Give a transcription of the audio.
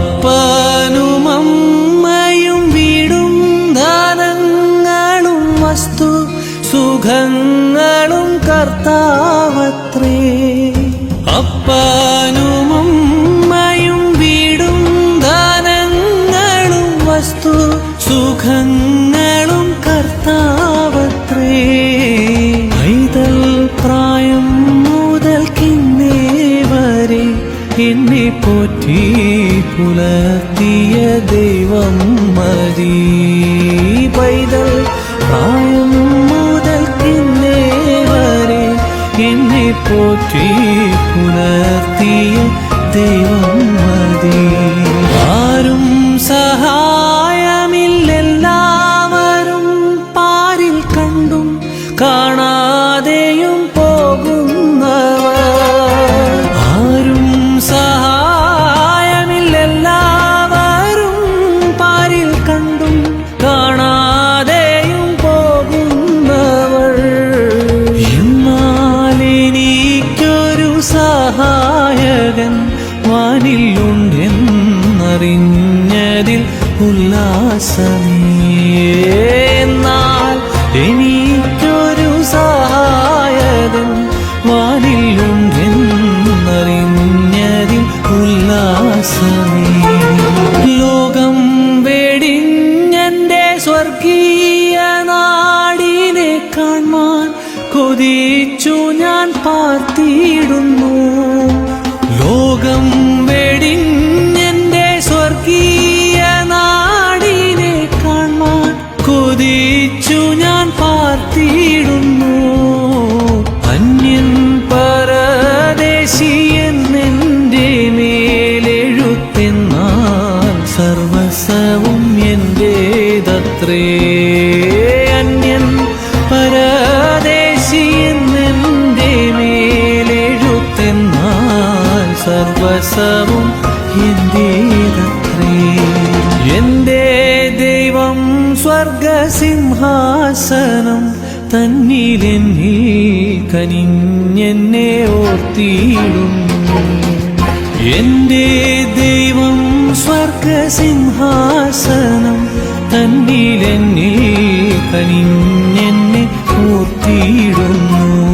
അപ്പനും അമ്മയും വീടും ദാനങ്ങളും വസ്തു സുഖങ്ങളും കർത്താവത്രേ. അപ്പനും അമ്മയും വീടും ദാനങ്ങളും വസ്തു സുഖങ്ങളും എന്നെ പോറ്റി പുലർത്തിയ ദൈവം മതി പൈതൽ പ്രായം മുതൽക്കിന്നേ വരെ എന്നെ പോറ്റി പുലർത്തിയ ദൈവം മതി ആരും സഹായമില്ലെല്ലാവരും പാരിൽ കണ്ടും കാണാതെയും സഹായകൻ വാനിലുണ്ടെന്നറിഞ്ഞതിൽ ഉല്ലാസമേ എന്നാൽ എനിക്കൊരു സഹായകൻ വാനിലുണ്ടെന്നറിഞ്ഞതിൽ ഉല്ലാസമേ. ലോകം വെടിഞ്ഞെന്റെ സ്വർഗീയ നാടിനെ കാണാൻ കൊതിച്ചു ഞാൻ പാർത്തിയിടുന്നു. സർവസവും എന്റെതത്രേ അന്യൻ പരദേശി എന്നെന്റെ മേലെഴുത്തെന്നാൽ സർവസവും എന്റെതത്രേ എന്റെ ദൈവം സ്വർഗസിംഹാസനം തന്നിലെന്നിൽ കനിഞ്ഞെന്നെ ഓർത്തിയിടും എന്റെ സിംഹാസനം തന്നിലെന്നെ കനിഞ്ഞെന്നെ പൂർത്തിയിടുന്നു.